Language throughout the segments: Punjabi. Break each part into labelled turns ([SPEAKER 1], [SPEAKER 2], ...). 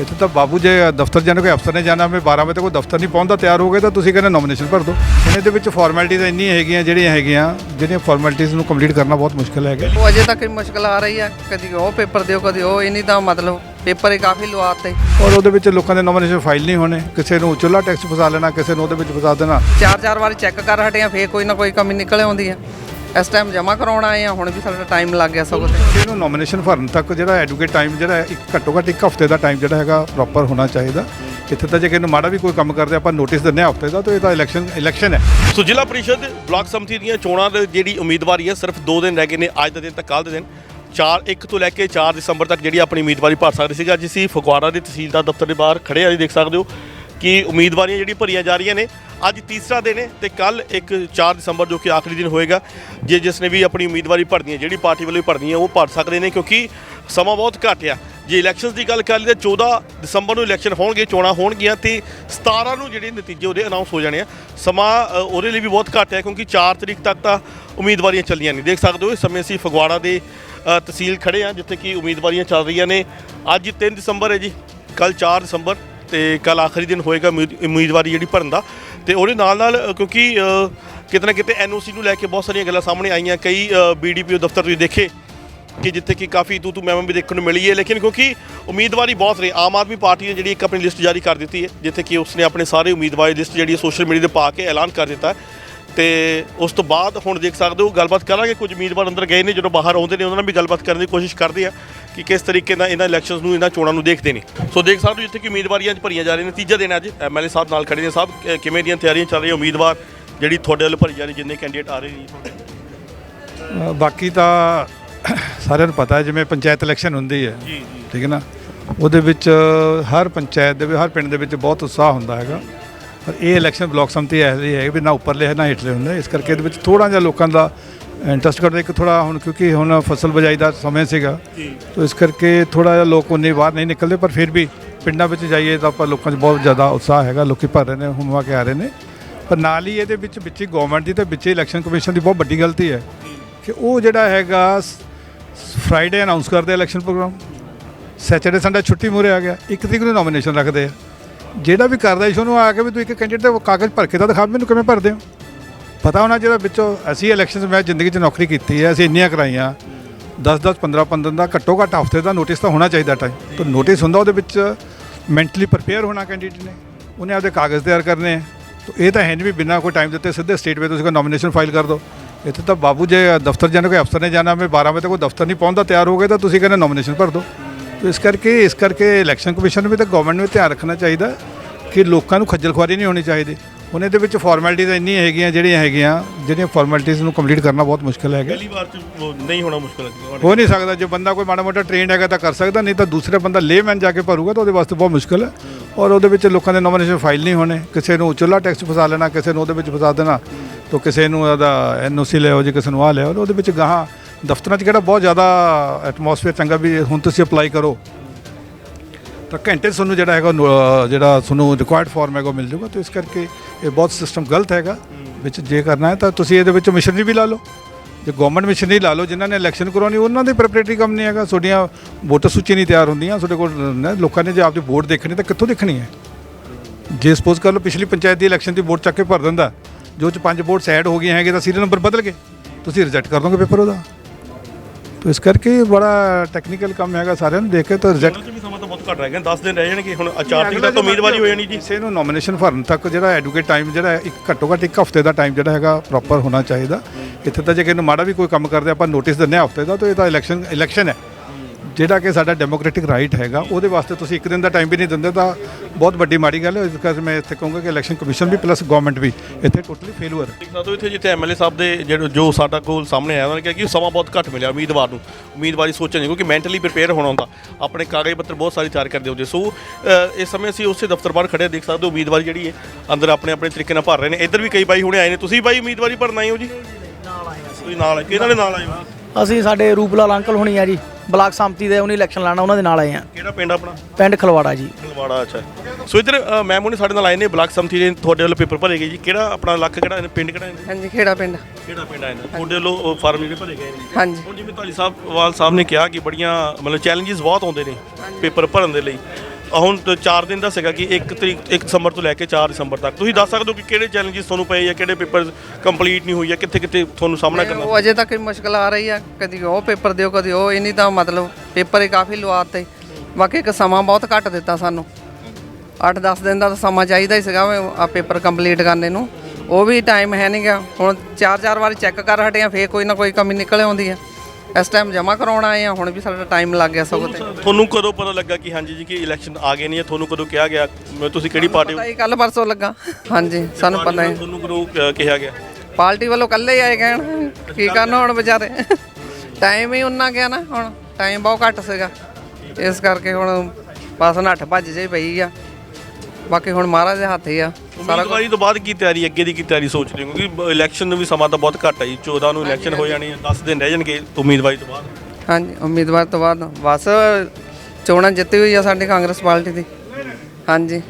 [SPEAKER 1] ਇੱਥੇ ਤਾਂ ਬਾਬੂ ਜੇ ਦਫ਼ਤਰ ਜਾਣਾ ਕੋਈ ਅਫਸਰ ਨੇ ਜਾਣਾ ਮੈਂ 12 ਵਜੇ ਤੱਕ ਦਫ਼ਤਰ ਨਹੀਂ ਪਹੁੰਚਦਾ ਤਿਆਰ ਹੋ ਗਏ ਤਾਂ ਤੁਸੀਂ ਕਹਿੰਦੇ ਨੋਮੀਨੇਸ਼ਨ ਭਰ ਦਿਓ। ਹੁਣ ਇਹਦੇ ਵਿੱਚ ਫਾਰਮੈਲਿਟੀਜ਼ ਇੰਨੀਆਂ ਹੈਗੀਆਂ ਜਿਹੜੀਆਂ ਹੈਗੀਆਂ ਜਿਹੜੀਆਂ ਫਾਰਮੈਲਿਟੀਜ਼ ਨੂੰ ਕੰਪਲੀਟ ਕਰਨਾ ਬਹੁਤ ਮੁਸ਼ਕਲ ਹੈਗਾ
[SPEAKER 2] ਉਹ ਅਜੇ ਤੱਕ ਹੀ ਮੁਸ਼ਕਲ ਆ ਰਹੀ ਹੈ ਕਦੀ ਉਹ ਪੇਪਰ ਦਿਓ ਕਦੀ ਉਹ ਇਹ ਨਹੀਂ ਤਾਂ ਮਤਲਬ ਪੇਪਰ ਹੀ ਕਾਫੀ ਲਵਾਤੇ
[SPEAKER 1] ਔਰ ਉਹਦੇ ਵਿੱਚ ਲੋਕਾਂ ਦੇ ਨੋਮੀਨੇਸ਼ਨ ਫਾਈਲ ਨਹੀਂ ਹੋਣੇ ਕਿਸੇ ਨੂੰ ਚੁੱਲਾ ਟੈਕਸ ਫਸਾ ਲੈਣਾ ਕਿਸੇ ਨੂੰ ਉਹਦੇ ਵਿੱਚ ਫਸਾ ਦੇਣਾ।
[SPEAKER 2] ਚਾਰ ਚਾਰ ਵਾਰੀ ਚੈੱਕ ਕਰ ਹਟੇ ਆ ਫੇਰ ਕੋਈ ਨਾ ਕੋਈ ਕਮੀ ਨਿਕਲ ਆਉਂਦੀ ਹੈ। ਇਸ ਟਾਈਮ ਜਮ੍ਹਾਂ ਕਰਾਉਣ ਆਏ ਆ ਹੁਣ ਵੀ ਸਾਡਾ ਟਾਈਮ ਲੱਗ ਗਿਆ ਸਗੋਂ ਤੇ
[SPEAKER 1] ਇਹਨੂੰ ਨੋਮੀਨੇਸ਼ਨ ਭਰਨ ਤੱਕ ਜਿਹੜਾ ਐਡਵੋਕੇਟ ਟਾਈਮ ਜਿਹੜਾ ਇੱਕ ਘੱਟੋ ਘੱਟ ਇੱਕ ਹਫ਼ਤੇ ਦਾ ਟਾਈਮ ਜਿਹੜਾ ਹੈਗਾ ਪ੍ਰੋਪਰ ਹੋਣਾ ਚਾਹੀਦਾ। ਇੱਥੇ ਤਾਂ ਜੇ ਕਿਸੇ ਨੂੰ ਮਾੜਾ ਵੀ ਕੋਈ ਕੰਮ ਕਰਦੇ ਆਪਾਂ ਨੋਟਿਸ ਦਿੰਦੇ ਹਾਂ ਹਫ਼ਤੇ ਦਾ ਤਾਂ ਇਹ ਤਾਂ ਇਲੈਕਸ਼ਨ ਇਲੈਕਸ਼ਨ ਹੈ।
[SPEAKER 3] ਸੋ ਜ਼ਿਲ੍ਹਾ ਪਰਿਸ਼ਦ ਬਲਾਕ ਸਮਿਤੀ ਦੀਆਂ ਚੋਣਾਂ ਦੇ ਜਿਹੜੀ ਉਮੀਦਵਾਰੀ ਹੈ ਸਿਰਫ 2 ਦਿਨ ਰਹਿ ਗਏ ਨੇ ਅੱਜ ਦਾ ਦਿਨ ਤਾਂ ਕੱਲ੍ਹ ਦੇ ਦਿਨ। 4 1 ਤੋਂ ਲੈ ਕੇ 4 ਦਸੰਬਰ ਤੱਕ ਜਿਹੜੀ ਆਪਣੀ ਉਮੀਦਵਾਰੀ ਭਰ ਸਕਦੇ ਸੀਗਾ। ਅੱਜ ਅਸੀਂ ਫਗਵਾੜਾ ਦੇ ਤਹਿਸੀਲਦਾਰ ਦਫ਼ਤਰ ਦੇ ਬਾਹਰ ਖੜੇ ਆ ਜੀ ਦੇਖ ਸਕਦੇ ਹੋ। ਕਿ ਉਮੀਦਵਾਰੀਆਂ ਜਿਹੜੀ ਭਰੀਆਂ ਜਾ ਰਹੀਆਂ ਨੇ, ਅੱਜ ਤੀਸਰਾ ਦਿਨ ਹੈ ਤੇ ਕੱਲ ਇੱਕ 4 ਦਸੰਬਰ ਜੋ ਕਿ ਆਖਰੀ ਦਿਨ ਹੋਏਗਾ, ਜੇ ਜਿਸ ਨੇ ਵੀ ਆਪਣੀ ਉਮੀਦਵਾਰੀ ਭਰਨੀ ਹੈ, ਜਿਹੜੀ ਪਾਰਟੀ ਵੱਲੋਂ ਵੀ ਭਰਨੀ ਹੈ, ਉਹ ਭਰ ਸਕਦੇ ਨੇ ਕਿਉਂਕਿ ਸਮਾਂ ਬਹੁਤ ਘੱਟ ਆ। ਜੇ ਇਲੈਕਸ਼ਨਸ ਦੀ ਗੱਲ ਕਰ ਲਈਏ ਤਾਂ 14 ਦਸੰਬਰ ਨੂੰ ਇਲੈਕਸ਼ਨ ਹੋਣਗੇ, ਚੋਣਾਂ ਹੋਣਗੀਆਂ ਤੇ 17 ਨੂੰ ਜਿਹੜੇ ਨਤੀਜੇ ਉਹਦੇ ਅਨਾਉਂਸ ਹੋ ਜਾਣੇ ਆ। ਸਮਾਂ ਉਹਦੇ ਲਈ ਵੀ ਬਹੁਤ ਘੱਟ ਹੈ ਕਿਉਂਕਿ 4 ਤਰੀਕ ਤੱਕ ਤਾਂ ਉਮੀਦਵਾਰੀਆਂ ਚੱਲੀਆਂ ਨਹੀਂ। ਦੇਖ ਸਕਦੇ ਹੋ, ਇਸ ਸਮੇਂ ਅਸੀਂ ਫਗਵਾੜਾ ਦੇ ਤਹਿਸੀਲ ਖੜੇ ਆ ਜਿੱਥੇ ਕਿ ਉਮੀਦਵਾਰੀਆਂ ਚੱਲ ਰਹੀਆਂ ਨੇ। ਅੱਜ 3 ਦਸੰਬਰ ਹੈ ਜੀ ਕੱਲ 4 ਦਸੰਬਰ। ਤੇ ਕੱਲ ਆਖਰੀ ਦਿਨ ਹੋਏਗਾ ਉਮੀਦ- ਉਮੀਦਵਾਰੀ ਜਿਹੜੀ ਭਰਨ ਦਾ। ਤੇ ਉਹਦੇ ਨਾਲ ਨਾਲ ਅ, ਕਿਉਂਕਿ ਅ, ਕਿਤੇ ਨਾ ਕਿਤੇ ਐਨਓਸੀ ਨੂੰ ਲੈ ਕੇ ਬਹੁਤ ਸਾਰੀਆਂ ਗੱਲਾਂ ਸਾਹਮਣੇ ਆਈਆਂ। ਕਈ ਬੀਡੀਪੀਓ ਦਫ਼ਤਰ ਤੁਸੀਂ ਦੇਖੇ ਕਿ ਜਿੱਥੇ ਕਿ ਕਾਫੀ ਤੂੰ ਤੂੰ ਮੈਂ ਵੀ ਦੇਖਣ ਨੂੰ ਮਿਲੀ ਹੈ। ਲੇਕਿਨ ਕਿਉਂਕਿ ਉਮੀਦਵਾਰੀ ਬਹੁਤ ਰਹੀ। ਆਮ ਆਦਮੀ ਪਾਰਟੀ ਨੇ ਜਿਹੜੀ ਇੱਕ ਆਪਣੀ ਲਿਸਟ ਜਾਰੀ ਕਰ ਦਿੱਤੀ ਹੈ ਜਿੱਥੇ ਕਿ ਉਸਨੇ ਆਪਣੇ ਸਾਰੇ ਉਮੀਦਵਾਰੀ ਲਿਸਟ ਜਿਹੜੀ ਸੋਸ਼ਲ ਮੀਡੀਆ ਤੇ ਪਾ ਕੇ ਐਲਾਨ ਕਰ ਦਿੱਤਾ ਹੈ। ਤੇ ਉਸ ਤੋਂ ਬਾਅਦ ਹੁਣ ਦੇਖ ਸਕਦੇ ਹੋ ਗੱਲਬਾਤ ਕਰਾਂਗੇ। ਕੁਝ ਉਮੀਦਵਾਰ ਅੰਦਰ ਗਏ ਨੇ ਜਦੋਂ ਬਾਹਰ ਆਉਂਦੇ ਨੇ ਉਹਨਾਂ ਨਾਲ ਵੀ ਗੱਲਬਾਤ ਕਰਨ ਦੀ ਕੋਸ਼ਿਸ਼ ਕਰਦੇ ਆ ਕਿ ਕਿਸ ਤਰੀਕੇ ਨਾਲ ਇਹਨਾਂ ਇਲੈਕਸ਼ਨਸ ਨੂੰ ਇਹਨਾਂ ਚੋਣਾਂ ਨੂੰ ਦੇਖਦੇ ਨੇ। ਸੋ ਦੇਖ ਸਕਦੇ ਹੋ ਜਿੱਥੇ ਕਿ ਉਮੀਦਵਾਰੀਆਂ ਅੱਜ ਭਰੀਆਂ ਜਾ ਰਹੀਆਂ ਨੇ। ਤੀਜਾ ਦਿਨ ਅੱਜ ਐਮਐਲਏ ਸਾਹਿਬ ਨਾਲ ਖੜੇ ਨੇ। ਸਾਹਿਬ ਕਿਵੇਂ ਦੀਆਂ ਤਿਆਰੀਆਂ ਚੱਲ ਰਹੀਆਂ ਉਮੀਦਵਾਰ ਜਿਹੜੀ ਤੁਹਾਡੇ ਵੱਲ ਭਰੀ ਜਾ ਰਹੀ ਜਿੰਨੇ ਕੈਂਡੀਡੇਟ ਆ ਰਹੇ ਨੇ?
[SPEAKER 1] ਅ, ਬਾਕੀ ਤਾਂ ਸਾਰਿਆਂ ਨੂੰ ਪਤਾ ਹੈ ਜਿਵੇਂ ਪੰਚਾਇਤ ਇਲੈਕਸ਼ਨ ਹੁੰਦੀ ਹੈ।
[SPEAKER 3] ਜੀ ਜੀ।
[SPEAKER 1] ਠੀਕ ਹੈ ਨਾ? ਉਹਦੇ ਵਿੱਚ ਹਰ ਪੰਚਾਇਤ ਦੇ ਵਿੱਚ ਹਰ ਪਿੰਡ ਦੇ ਵਿੱਚ ਬਹੁਤ ਉਤਸ਼ਾਹ ਹੁੰਦਾ ਹੈਗਾ। ਪਰ ਇਹ ਇਲੈਕਸ਼ਨ ਬਲਾਕ ਸੰਮਤੀ ਇਹੋ ਜਿਹੀ ਹੈ ਵੀ ਨਾ ਉੱਪਰਲੇ ਹੈ ਨਾ ਹੇਠਲੇ ਹੁੰਦੇ ਇਸ ਕਰਕੇ ਇਹਦੇ ਵਿੱਚ ਥੋੜਾ ਜਿਹਾ ਲੋਕਾਂ ਦਾ ਇੰਟਰਸਟ ਕਰਦੇ ਇੱਕ ਥੋੜਾ ਹੁਣ ਕਿਉਂਕਿ ਹੁਣ ਫਸਲ ਬਜਾਈ ਦਾ ਸਮੇਂ ਸੀਗਾ
[SPEAKER 3] ਜੀ।
[SPEAKER 1] ਤੋ ਇਸ ਕਰਕੇ ਥੋੜਾ ਜਿਹਾ ਲੋਕ ਉਨੇ ਬਾਹਰ ਨਹੀਂ ਨਿਕਲਦੇ ਪਰ ਫਿਰ ਵੀ ਪਿੰਡਾਂ ਵਿੱਚ ਜਾਈਏ ਤਾਂ ਆਪਾਂ ਲੋਕਾਂ 'ਚ ਬਹੁਤ ਜ਼ਿਆਦਾ ਉਤਸ਼ਾਹ ਹੈਗਾ। ਲੋਕੀ ਭਰ ਰਹੇ ਨੇ ਹੁਮਵਾ ਕੇ ਆ ਰਹੇ ਨੇ। ਪਰ ਨਾਲ ਹੀ ਇਹਦੇ ਵਿੱਚ ਵਿੱਚ ਗਵਰਨਮੈਂਟ ਦੀ ਤੇ ਵਿੱਚ ਇਲੈਕਸ਼ਨ ਕਮਿਸ਼ਨ ਦੀ ਬਹੁਤ ਵੱਡੀ ਗਲਤੀ ਹੈ ਕਿ ਉਹ ਜਿਹੜਾ ਹੈਗਾ ਫਰਾਈਡੇ ਅਨਾਉਂਸ ਕਰਦੇ ਇਲੈਕਸ਼ਨ ਪ੍ਰੋਗਰਾਮ ਸੈਚਰਡੇ ਸੰਡੇ ਛੁੱਟੀ ਮੂਹਰੇ ਆ ਗਿਆ। ਇੱਕ ਤਰੀਕ ਨੂੰ ਨੋਮੀਨੇਸ਼ਨ ਰੱਖਦੇ ਆ। ਜਿਹੜਾ ਵੀ ਕਰਦਾ ਇਸ਼ੂ ਨੂੰ ਆ ਕੇ ਵੀ ਤੂੰ ਇੱਕ ਕੈਂਡੀਡੇਟ ਦੇ ਕਾਗਜ਼ ਭਰ ਕੇ ਤਾਂ ਦਿਖਾ, ਮੈਨੂੰ ਕਿਵੇਂ ਭਰਦੇ ਹੋ? ਪਤਾ ਹੋਣਾ ਜਿਹੜਾ ਵਿੱਚੋਂ ਅਸੀਂ ਇਲੈਕਸ਼ਨਸ ਮੈਂ ਜ਼ਿੰਦਗੀ 'ਚ ਨੌਕਰੀ ਕੀਤੀ ਹੈ, ਅਸੀਂ ਇੰਨੀਆਂ ਕਰਾਈਆਂ। 10 10 15 15 ਦਾ ਘੱਟੋ ਘੱਟ ਹਫ਼ਤੇ ਦਾ ਨੋਟਿਸ ਤਾਂ ਹੋਣਾ ਚਾਹੀਦਾ ਟਾਈਮ ਤਾਂ ਨੋਟਿਸ ਹੁੰਦਾ ਉਹਦੇ ਵਿੱਚ ਮੈਂਟਲੀ ਪ੍ਰਪੇਅਰ ਹੋਣਾ ਕੈਂਡੀਡੇਟ ਨੇ। ਉਹਨੇ ਆਪਦੇ ਕਾਗਜ਼ ਤਿਆਰ ਕਰਨੇ ਹੈ ਤਾਂ ਇਹ ਤਾਂ ਹੈ ਨਹੀਂ ਵੀ ਬਿਨਾਂ ਕੋਈ ਟਾਈਮ ਦਿੱਤੇ ਸਿੱਧੇ ਸਟੇਟ ਵੇ ਤੁਸੀਂ ਕੋਈ ਨੋਮੀਨੇਸ਼ਨ ਫਾਈਲ ਕਰ ਦਿਓ। ਇੱਥੇ ਤਾਂ ਬਾਬੂ ਜੇ ਦਫ਼ਤਰ ਜਾਣਾ, ਕੋਈ ਅਫਸਰ ਨੇ ਜਾਣਾ, ਮੈਂ 12 ਵਜੇ ਤੱਕ ਉਹ ਦਫ਼ਤਰ ਨਹੀਂ ਪਹੁੰਚਦਾ, ਤਿਆਰ ਹੋ ਗਿਆ ਤਾਂ ਤੁਸੀਂ ਕਹਿੰਦੇ ਨੋਮੀਨੇਸ਼ਨ ਭਰ ਦਿਓ। ਤਾਂ ਇਸ ਕਰਕੇ ਇਸ ਕਰਕੇ ਇਲੈਕਸ਼ਨ ਕਮਿਸ਼ਨ ਨੂੰ ਵੀ ਤਾਂ ਗਵਰਨਮੈਂਟ ਨੂੰ ਵੀ ਧਿਆਨ ਰੱਖਣਾ ਚਾਹੀਦਾ ਕਿ ਲੋਕਾਂ ਨੂੰ ਖੱਜਲ ਖੁਆਰੀ ਨਹੀਂ ਹੋਣੀ ਚਾਹੀਦੀ। ਹੁਣ ਇਹਦੇ ਵਿੱਚ ਫਾਰਮੈਲਿਟੀਜ਼ ਇੰਨੀਆਂ ਹੈਗੀਆਂ ਜਿਹੜੀਆਂ ਹੈਗੀਆਂ ਜਿਹੜੀਆਂ ਫਾਰਮੈਲਿਟੀਜ਼ ਨੂੰ ਕੰਪਲੀਟ ਕਰਨਾ ਬਹੁਤ ਮੁਸ਼ਕਲ ਹੈਗਾ।
[SPEAKER 3] ਪਹਿਲੀ ਵਾਰ ਚ ਉਹ ਨਹੀਂ ਹੋਣਾ ਮੁਸ਼ਕਲ ਹੈ
[SPEAKER 1] ਹੋ ਨਹੀਂ ਸਕਦਾ ਜੇ ਬੰਦਾ ਕੋਈ ਮਾੜਾ ਮੋਟਾ ਟ੍ਰੇਨਡ ਹੈਗਾ ਤਾਂ ਕਰ ਸਕਦਾ ਨਹੀਂ ਤਾਂ ਦੂਸਰਾ ਬੰਦਾ ਲੇਮੈਨ ਜਾ ਕੇ ਭਰੂਗਾ ਤਾਂ ਉਹਦੇ ਵਾਸਤੇ ਬਹੁਤ ਮੁਸ਼ਕਲ ਹੈ। ਔਰ ਉਹਦੇ ਵਿੱਚ ਲੋਕਾਂ ਦੇ ਨੋਮੀਨੇਸ਼ਨ ਫਾਈਲ ਨਹੀਂ ਹੋਣੇ। ਕਿਸੇ ਨੂੰ ਚੁੱਲਾ ਟੈਕਸ ਫਸਾ ਲੈਣਾ ਕਿਸੇ ਨੂੰ ਉਹਦੇ ਵਿੱਚ ਫਸਾ ਦੇਣਾ ਤਾਂ ਕਿਸੇ ਨੂੰ ਉਹਦਾ ਐਨਓਸੀ ਲਿਆਓ ਜੀ ਕਿਸੇ ਨੂੰ ਆ ਲਿਆਓ ਉਹਦੇ ਵਿੱਚ ਗਾਹਾਂ ਦਫ਼ਤਰਾਂ 'ਚ ਕਿਹੜਾ ਬਹੁਤ ਜ਼ਿਆਦਾ ਐਟਮੋਸਫੇਅਰ ਚੰਗਾ ਵੀ ਹੁਣ ਤੁਸੀਂ ਅਪਲਾਈ ਕਰੋ। ਤਾਂ ਘੰਟੇ 'ਚ ਤੁਹਾਨੂੰ ਜਿਹੜਾ ਹੈਗਾ ਅਹ, ਜਿਹੜਾ ਤੁਹਾਨੂੰ ਰਿਕੁਆਇਰਡ ਫਾਰਮ ਹੈਗਾ ਉਹ ਮਿਲ ਜਾਊਗਾ। ਤਾਂ ਇਸ ਕਰਕੇ ਇਹ ਬਹੁਤ ਸਿਸਟਮ ਗਲਤ ਹੈਗਾ। ਵਿੱਚ ਜੇ ਕਰਨਾ ਹੈ ਤਾਂ ਤੁਸੀਂ ਇਹਦੇ ਵਿੱਚ ਮਿਸ਼ਨਰੀ ਵੀ ਲਾ ਲਓ। ਜੇ ਗਵਰਨਮੈਂਟ ਮਿਸ਼ਨਰੀ ਲਾ ਲਓ, ਜਿਨ੍ਹਾਂ ਨੇ ਇਲੈਕਸ਼ਨ ਕਰਾਉਣੀ, ਉਹਨਾਂ ਦੇ ਪ੍ਰੈਪਰੇਟਰੀ ਕੰਮ ਨਹੀਂ ਹੈਗਾ। ਤੁਹਾਡੀਆਂ ਵੋਟਰ ਸੂਚੀ ਨਹੀਂ ਤਿਆਰ ਹੁੰਦੀਆਂ। ਤੁਹਾਡੇ ਕੋਲ ਨਾ ਲੋਕਾਂ ਨੇ ਜੇ ਆਪਦੀ ਵੋਟ ਦੇਖਣੀ ਤਾਂ ਕਿੱਥੋਂ ਦੇਖਣੀ ਹੈ? ਜੇ ਸਪੋਜ਼ ਕਰ ਲਓ ਪਿਛਲੀ ਪੰਚਾਇਤ ਦੀ ਇਲੈਕਸ਼ਨ ਦੀ ਵੋਟ ਚੱਕ ਕੇ ਭਰ ਦਿੰਦਾ, ਜੋ ਚ ਪੰਜ ਵੋਟ ਐਡ ਹੋ ਗਈਆਂ ਹੈਗੇ ਤਾਂ ਸੀਰੀਅਲ ਨੰਬਰ ਬਦਲ ਗਏ। ਤੁਸੀਂ ਰਿਜੈਕਟ ਕਰ ਦੋਗੇ ਪੇਪਰ ਉਹਦਾ। ਤਾਂ ਇਸ ਕਰਕੇ ਬੜਾ ਟੈਕਨੀਕਲ ਕੰਮ ਹੈਗਾ ਸਾਰਿਆਂ ਨੂੰ ਦੇਖ ਕੇ ਤਾਂ ਰਿਜੈਕਟ
[SPEAKER 3] ਵੀ ਸਮਾਂ ਤਾਂ ਬਹੁਤ ਘੱਟ ਰਹਿ ਗਿਆ। 10 ਦਿਨ ਰਹਿ ਜਾਣਗੇ ਹੁਣ 4 ਤਰੀਕ ਤੱਕ ਉਮੀਦਵਾਰੀ ਹੋ ਜਾਣੀ ਜੀ।
[SPEAKER 1] ਕਿਸੇ ਨੂੰ ਨੋਮੀਨੇਸ਼ਨ ਭਰਨ ਤੱਕ ਜਿਹੜਾ ਐਡਵੋਕੇਟ ਟਾਈਮ ਜਿਹੜਾ ਇੱਕ ਘੱਟੋ ਘੱਟ ਇੱਕ ਹਫ਼ਤੇ ਦਾ ਟਾਈਮ ਜਿਹੜਾ ਹੈਗਾ ਪ੍ਰੋਪਰ ਹੋਣਾ ਚਾਹੀਦਾ। ਇੱਥੇ ਤਾਂ ਜੇ ਕਿਸੇ ਨੂੰ ਮਾੜਾ ਵੀ ਕੋਈ ਕੰਮ ਕਰਦੇ ਆਪਾਂ ਨੋਟਿਸ ਦਿੰਦੇ ਹਾਂ ਹਫ਼ਤੇ ਦਾ ਤਾਂ ਇਹ ਤਾਂ ਇਲੈਕਸ਼ਨ ਇਲੈਕਸ਼ਨ ਹੈ। ਜਿਹੜਾ ਕਿ ਸਾਡਾ ਡੈਮੋਕ੍ਰੈਟਿਕ ਰਾਈਟ ਹੈਗਾ ਉਹਦੇ ਵਾਸਤੇ ਤੁਸੀਂ ਇੱਕ ਦਿਨ ਦਾ ਟਾਈਮ ਵੀ ਨਹੀਂ ਦਿੰਦੇ ਤਾਂ ਬਹੁਤ ਵੱਡੀ ਮਾੜੀ ਗੱਲ ਹੈ ਇਸ ਕਰਕੇ ਮੈਂ ਇੱਥੇ ਕਹੂੰਗਾ ਕਿ ਇਲੈਕਸ਼ਨ ਕਮਿਸ਼ਨ ਵੀ ਪਲੱਸ ਗਵਰਨਮੈਂਟ ਵੀ ਇੱਥੇ ਟੋਟਲੀ ਫੇਲੂਅਰ
[SPEAKER 3] ਦੇਖ ਸਕਦੇ ਹੋ ਇੱਥੇ ਜਿੱਥੇ ਐਮਐਲਏ ਸਾਹਿਬ ਦੇ ਜਿਹੜੇ ਜੋ ਸਾਡਾ ਕੋਲ ਸਾਹਮਣੇ ਆਇਆ ਉਹਨਾਂ ਨੇ ਕਿਹਾ ਕਿ ਸਮਾਂ ਬਹੁਤ ਘੱਟ ਮਿਲਿਆ ਉਮੀਦਵਾਰ ਨੂੰ। ਉਮੀਦਵਾਰੀ ਸੋਚਣ ਨਹੀਂ ਕਿਉਂਕਿ ਮੈਂਟਲੀ ਪ੍ਰਿਪੇਅਰ ਹੋਣਾ ਹੁੰਦਾ। ਆਪਣੇ ਕਾਗਜ਼ ਪੱਤਰ ਬਹੁਤ ਸਾਰੇ ਤਿਆਰ ਕਰਦੇ ਹੁੰਦੇ ਸੋ। ਇਸ ਸਮੇਂ ਅਸੀਂ ਉਸੇ ਦਫ਼ਤਰ ਬਾਹਰ ਖੜੇ ਦੇਖ ਸਕਦੇ ਹੋ ਉਮੀਦਵਾਰ ਜਿਹੜੀ ਹੈ ਅੰਦਰ ਆਪਣੇ ਆਪਣੇ ਤਰੀਕੇ ਨਾਲ ਭਰ ਰਹੇ ਨੇ। ਇੱਧਰ ਵੀ ਕਈ ਬਾਈ ਹੁਣੇ ਆਏ ਨੇ। ਤੁਸੀਂ ਬਾਈ ਉਮੀਦਵਾਰੀ ਭਰਨ ਆਏ ਹੋ ਜੀ? ਨਾਲ ਆਏ ਤੁਸੀਂ ਨਾਲ ਆਏ ਕਿਹਨਾਂ ਦੇ ਨਾਲ ਆਏ ਹੋ?
[SPEAKER 4] ਅਸੀਂ ਸਾਡੇ ਰੂਪਲਾਲ ਅੰਕਲ ਹੋਣੀ ਆ ਜੀ। ਬਲਾਕ ਸੰਮਤੀ ਦੇ ਉਹਨੇ ਇਲੈਕਸ਼ਨ ਲੜਨਾ ਉਹਨਾਂ ਦੇ ਨਾਲ ਆਏ ਆ
[SPEAKER 3] ਕਿਹੜਾ ਪਿੰਡ ਆਪਣਾ?
[SPEAKER 4] ਪਿੰਡ ਖਲਵਾੜਾ ਜੀ।
[SPEAKER 3] ਖਲਵਾੜਾ ਅੱਛਾ। ਸੋ ਇੱਧਰ ਮੈਮ ਹੁਣੇ ਸਾਡੇ ਨਾਲ ਆਏ ਨੇ ਬਲਾਕ ਸੰਮਤੀ ਦੇ ਤੁਹਾਡੇ ਵੱਲੋਂ ਪੇਪਰ ਭਰੇ ਗਏ ਜੀ। ਕਿਹੜਾ ਆਪਣਾ ਇਲਾਕਾ ਕਿਹੜਾ? ਪਿੰਡ ਕਿਹੜਾ ਹੈ?
[SPEAKER 2] ਹਾਂਜੀ ਖੇੜਾ ਪਿੰਡ?
[SPEAKER 3] ਕਿਹੜਾ ਪਿੰਡ ਆਇਆ ਤੁਹਾਡੇ ਵੱਲੋਂ ਫਾਰਮ ਜਿਹੜੇ ਭਰੇ ਗਏ ਨੇ।
[SPEAKER 2] ਹਾਂਜੀ।
[SPEAKER 3] ਹੁਣ ਜਿਵੇਂ ਤੁਹਾਡੀ ਸਾਹਿਬ ਵਾਲ ਸਾਹਿਬ ਨੇ ਕਿਹਾ ਕਿ ਬੜੀਆਂ ਮਤਲਬ ਚੈਲੰਜਸ ਬਹੁਤ ਆਉਂਦੇ ਨੇ ਪੇਪਰ ਭਰਨ ਦੇ ਲਈ। ਹੁਣ 4 ਦਿਨ ਦਾ ਸੀਗਾ ਕਿ 1 ਤਰੀਕ 1 ਦਸੰਬਰ ਤੋਂ ਲੈ ਕੇ 4 ਦਸੰਬਰ ਤੱਕ। ਤੁਸੀਂ ਦੱਸ ਸਕਦੇ ਹੋ ਕਿ ਕਿਹੜੇ ਚੈਲੰਜਸ ਤੁਹਾਨੂੰ ਪਏ ਜਾਂ ਕਿਹੜੇ ਪੇਪਰ ਕੰਪਲੀਟ ਨਹੀਂ ਹੋਈ ਜਾਂ ਕਿੱਥੇ ਕਿੱਥੇ ਤੁਹਾਨੂੰ ਸਾਹਮਣਾ ਕਰਨਾ
[SPEAKER 2] ਉਹ ਅਜੇ ਤੱਕ ਹੀ ਮੁਸ਼ਕਲ ਆ ਰਹੀ ਆ। ਕਦੀ ਉਹ ਪੇਪਰ ਦਿਓ ਕਦੀ ਉਹ ਇਹ ਨਹੀਂ ਤਾਂ ਮਤਲਬ ਪੇਪਰ ਹੀ ਕਾਫੀ ਲਵਾਤੇ ਬਾਕੀ ਇੱਕ ਸਮਾਂ ਬਹੁਤ ਘੱਟ ਦਿੱਤਾ ਸਾਨੂੰ। 8-10 ਦਿਨ ਦਾ ਤਾਂ ਸਮਾਂ ਚਾਹੀਦਾ ਹੀ ਸੀਗਾ ਆ ਪੇਪਰ ਕੰਪਲੀਟ ਕਰਨੇ ਨੂੰ। ਉਹ ਵੀ ਟਾਈਮ ਹੈ ਨਹੀਂ ਗਿਆ ਹੁਣ ਚਾਰ ਚਾਰ ਵਾਰੀ ਚੈੱਕ ਕਰ ਹਟੇ ਆ ਫੇਰ ਕੋਈ ਨਾ ਕੋਈ ਕਮੀ ਨਿਕਲ ਆਉਂਦੀ ਆ। ਇਸ ਟਾਈਮ ਜਮ੍ਹਾਂ ਕਰਾਉਣ ਆਏ ਆ ਹੁਣ ਵੀ ਸਾਡਾ ਟਾਈਮ ਲੱਗ ਗਿਆ ਸਗੋਂ ਤੇ।
[SPEAKER 3] ਤੁਹਾਨੂੰ ਕਦੋਂ ਪਤਾ ਲੱਗਾ ਕਿ ਹਾਂਜੀ ਜੀ ਕਿ ਇਲੈਕਸ਼ਨ ਆ ਗਏ ਨਹੀਂ ਹੈ ਤੁਹਾਨੂੰ ਕਦੋਂ ਕਿਹਾ ਗਿਆ? ਮ- ਤੁਸੀਂ ਕਿਹੜੀ ਪਾਰਟੀ
[SPEAKER 2] ਪਤਾ ਹੀ ਕੱਲ ਪਰਸੋਂ ਲੱਗਾ। ਹਾਂਜੀ ਸਾਨੂੰ ਪਤਾ ਹੀ।
[SPEAKER 3] ਤੁਹਾਨੂੰ ਕਦੋਂ ਅ, ਕਿਹਾ ਗਿਆ?
[SPEAKER 2] ਪਾਰਟੀ ਵੱਲੋਂ ਕੱਲੇ ਹੀ ਆਏ ਕਹਿਣ। ਕੀ ਕਰਨਾ ਹੁਣ ਵਿਚਾਰੇ? ਟਾਈਮ ਹੀ ਉਨਾ ਗਿਆ ਨਾ ਹੁਣ। ਟਾਈਮ ਬਹੁਤ ਘੱਟ ਸੀਗਾ। ਇਸ ਕਰਕੇ ਹੁਣ ਬਸ ਨੱਠ ਭੱਜ ਜਿਹੀ ਪਈ ਆ। ਬਾਕੀ ਹੁਣ ਮਹਾਰਾਜ ਦੇ ਹੱਥ ਹੀ ਆ। ਸਾਰਾ ਕੁਝ
[SPEAKER 3] ਉਮੀਦਵਾਰੀ ਤੋਂ ਬਾਅਦ ਕੀ ਤਿਆਰੀ ਅੱਗੇ ਦੀ ਕੀ ਤਿਆਰੀ ਸੋਚ ਰਹੇ ਹੋ? ਕਿਉਂਕਿ ਇਲੈਕਸ਼ਨ ਨੂੰ ਵੀ ਸਮਾਂ ਤਾਂ ਬਹੁਤ ਘੱਟ ਹੈ ਜੀ। 14 ਨੂੰ ਇਲੈਕਸ਼ਨ ਹੋ ਜਾਣੀ ਹੈ 10 ਦਿਨ ਰਹਿ ਜਾਣਗੇ ਉਮੀਦਵਾਰੀ ਤੋਂ ਬਾਅਦ।
[SPEAKER 2] ਹਾਂਜੀ ਉਮੀਦਵਾਰ ਤੋਂ ਬਾਅਦ। ਬਸ ਚੋਣਾਂ ਜਿੱਤੀ ਹੋਈ ਆ ਸਾਡੀ ਕਾਂਗਰਸ ਪਾਰਟੀ ਦੀ। ਹਾਂਜੀ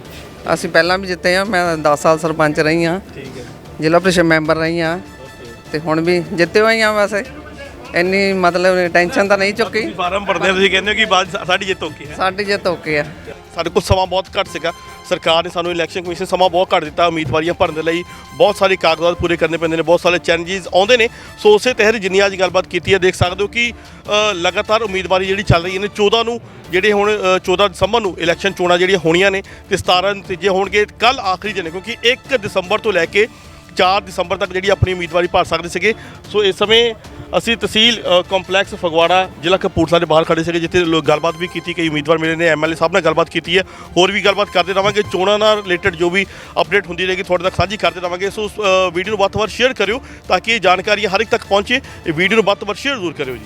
[SPEAKER 2] ਅਸੀਂ ਪਹਿਲਾਂ ਵੀ ਜਿੱਤੇ ਆ ਮੈਂ 10 ਸਾਲ ਸਰਪੰਚ ਰਹੀ ਆ।
[SPEAKER 3] ਠੀਕ ਹੈ।
[SPEAKER 2] ਜ਼ਿਲ੍ਹਾ ਪ੍ਰੀਸ਼ਦ ਮੈਂਬਰ ਰਹੀ ਆ। ਤੇ ਹੁਣ ਵੀ ਜਿੱਤੇ ਹੋਈ ਆ ਵੈਸੇ। ਇੰਨੀ ਮਤਲਬ ਟੈਨਸ਼ਨ ਤਾਂ ਨਹੀਂ ਚੁੱਕੀ।
[SPEAKER 3] ਤੁਸੀਂ ਫਾਰਮ ਭਰਦੇ ਹੋ ਤੁਸੀਂ ਕਹਿੰਦੇ ਹੋ ਕਿ ਬਾਅਦ ਸਾਡੀ ਜਿੱਤ ਓਕੇ ਹੈ।
[SPEAKER 2] ਸਾਡੀ ਜਿੱਤ ਓਕੇ ਆ।
[SPEAKER 3] ਸਾਡੇ ਕੋਲ ਸਮਾਂ ਬਹੁਤ ਘੱਟ ਸੀਗਾ। ਸਰਕਾਰ ਨੇ ਸਾਨੂੰ ਇਲੈਕਸ਼ਨ ਕਮਿਸ਼ਨ ਸਮਾਂ ਬਹੁਤ ਘੱਟ ਦਿੱਤਾ ਉਮੀਦਵਾਰੀਆਂ ਭਰਨ ਦੇ ਲਈ ਬਹੁਤ ਸਾਰੇ ਕਾਗਜ਼ਾਤ ਪੂਰੇ ਕਰਨੇ ਪੈਂਦੇ ਨੇ ਬਹੁਤ ਸਾਰੇ ਚੈਲੰਜਸ ਆਉਂਦੇ ਨੇ। ਸੋ ਉਸੇ ਤਹਿਤ ਜਿੰਨੀ ਅੱਜ ਗੱਲਬਾਤ ਕੀਤੀ ਹੈ ਦੇਖ ਸਕਦੇ ਹੋ ਕਿ ਲਗਾਤਾਰ ਉਮੀਦਵਾਰੀ ਜਿਹੜੀ ਚੱਲ ਰਹੀ ਨੇ 14 ਨੂੰ ਜਿਹੜੇ ਹੁਣ ਅ, 14 ਦਸੰਬਰ ਨੂੰ ਇਲੈਕਸ਼ਨ ਚੋਣਾਂ ਜਿਹੜੀਆਂ ਹੋਣੀਆਂ ਨੇ ਤੇ 17 ਨਤੀਜੇ ਹੋਣਗੇ ਕੱਲ ਆਖਰੀ ਦਿਨ ਕਿਉਂਕਿ 1 ਦਸੰਬਰ ਤੋਂ ਲੈ ਕੇ 4 ਦਸੰਬਰ ਤੱਕ ਜਿਹੜੀ ਆਪਣੀ ਉਮੀਦਵਾਰੀ ਭਰ ਸਕਦੇ ਸੀਗੇ। ਸੋ ਇਸ ਸਮੇਂ ਅਸੀਂ ਤਹਿਸੀਲ ਕੰਪਲੈਕਸ ਫਗਵਾੜਾ ਜ਼ਿਲ੍ਹਾ ਕਪੂਰਥਲਾ ਦੇ ਬਾਹਰ ਖੜੇ ਸੀਗੇ ਜਿੱਥੇ ਲੋਕ ਗੱਲਬਾਤ ਵੀ ਕੀਤੀ ਕਈ ਉਮੀਦਵਾਰ ਮਿਲੇ ਨੇ ਐਮਐਲਏ ਸਾਹਿਬ ਨਾਲ ਗੱਲਬਾਤ ਕੀਤੀ ਹੈ। ਹੋਰ ਵੀ ਗੱਲਬਾਤ ਕਰਦੇ ਰਵਾਂਗੇ ਚੋਣਾਂ ਨਾਲ ਰਿਲੇਟਡ ਜੋ ਵੀ ਅਪਡੇਟ ਹੁੰਦੀ ਰਹੇਗੀ ਤੁਹਾਡੇ ਤੱਕ ਸਾਂਝੀ ਕਰਦੇ ਰਵਾਂਗੇ। ਸੋ ਉਸ, ਵੀਡੀਓ ਨੂੰ ਵੱਧ ਤੋਂ ਵੱਧ ਸ਼ੇਅਰ ਕਰਿਓ ਤਾਂ ਕਿ ਇਹ ਜਾਣਕਾਰੀ ਹਰ ਇੱਕ ਤੱਕ ਪਹੁੰਚੇ। ਇਹ ਵੀਡੀਓ ਨੂੰ ਵੱਧ ਤੋਂ ਵੱਧ ਸ਼ੇਅਰ ਜ਼ਰੂਰ ਕਰਿਓ ਜੀ।